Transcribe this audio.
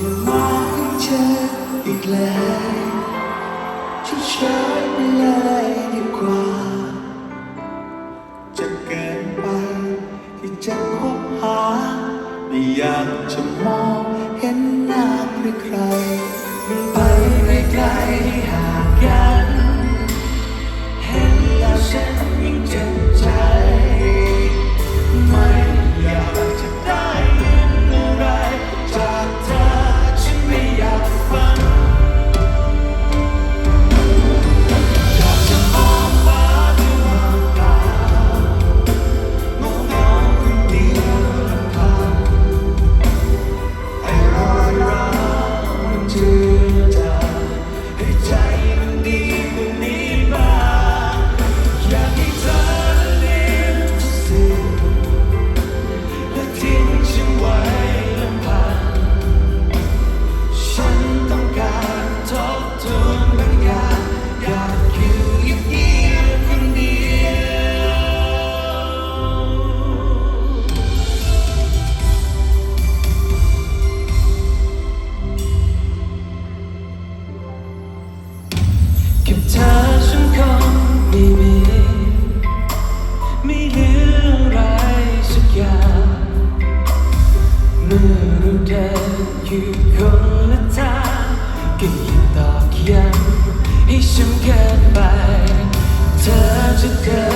อย่ามาให้เธออีกเลยช่วยไปเลยดีกว่า เธอฉันคงไม่มีไม่เหลืออะไรสักอย่างเมื่อเราเดิอยู่คนละทางก็ยิ่งตอกย้ำให้ฉันเกินไป เธอจะเกิน